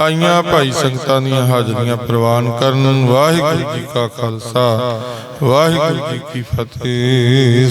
ਆਈਆਂ ਭਾਈ ਸੰਗਤਾਂ ਦੀਆਂ ਹਾਜ਼ਰੀਆਂ ਪ੍ਰਵਾਨ ਕਰਨ। ਵਾਹਿਗੁਰੂ ਜੀ ਕਾ ਖਾਲਸਾ, ਵਾਹਿਗੁਰੂ ਜੀ ਕੀ ਫਤਿਹ।